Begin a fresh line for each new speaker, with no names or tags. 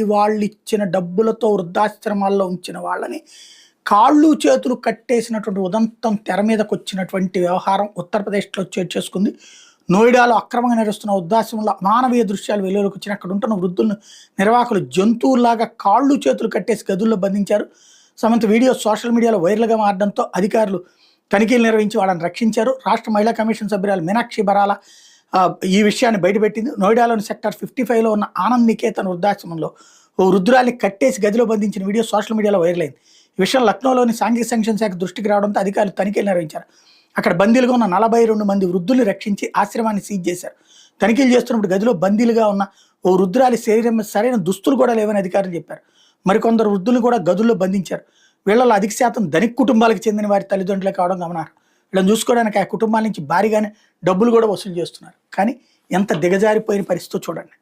వాళ్ళు ఇచ్చిన డబ్బులతో వృద్ధాశ్రమాల్లో ఉంచిన వాళ్ళని కాళ్ళు చేతులు కట్టేసినటువంటి ఉదంతం తెర మీదకు వచ్చినటువంటి వ్యవహారం ఉత్తరప్రదేశ్లో చోటు చేసుకుంది. నోయిడాలో అక్రమంగా నడుస్తున్న వృద్ధాశ్రమంలో మానవీయ దృశ్యాలు వెలుగులోకి వచ్చిన అక్కడ ఉంటున్న వృద్ధులను నిర్వాహకులు జంతువులాగా కాళ్ళు చేతులు కట్టేసి గదుల్లో బంధించారు. సమంత వీడియో సోషల్ మీడియాలో వైరల్గా మారడంతో అధికారులు తనిఖీలు నిర్వహించి వాళ్ళని రక్షించారు. రాష్ట్ర మహిళా కమిషన్ సభ్యురాలు మీనాక్షి బరాల ఈ విషయాన్ని బయటపెట్టింది నోయిడాలోని సెక్టర్ ఫిఫ్టీ ఫైవ్లో ఉన్న ఆనంద్ నికేతన్ వృద్ధాశ్రమంలో ఓ వృద్ధురాలిని కట్టేసి గదిలో బంధించిన వీడియో సోషల్ మీడియాలో వైరల్ అయింది. ఈ విషయం లక్నోలోని సాంఘిక సంక్షేమ శాఖ దృష్టికి రావడంతో అధికారులు తనిఖీలు నిర్వహించారు. అక్కడ బందీలుగా ఉన్న నలభై రెండు మంది వృద్ధుల్ని రక్షించి ఆశ్రమాన్ని సీజ్ చేశారు. తనిఖీలు చేస్తున్నప్పుడు గదిలో బందీలుగా ఉన్న ఓ వృద్ధురాలి శరీరం సరైన దుస్తులు కూడా లేవని అధికారులు చెప్పారు. మరికొందరు వృద్ధులను కూడా గదుల్లో బంధించారు. వీళ్ళలో అధిక శాతం ధనిక కుటుంబాలకు చెందిన వారి తల్లిదండ్రులే కావడం గమనార్హం. వీళ్ళని చూసుకోవడానికి ఆ కుటుంబాల నుంచి భారీగానే డబ్బులు కూడా వసూలు చేస్తున్నారు. కానీ ఎంత దిగజారిపోయిన పరిస్థితి చూడండి.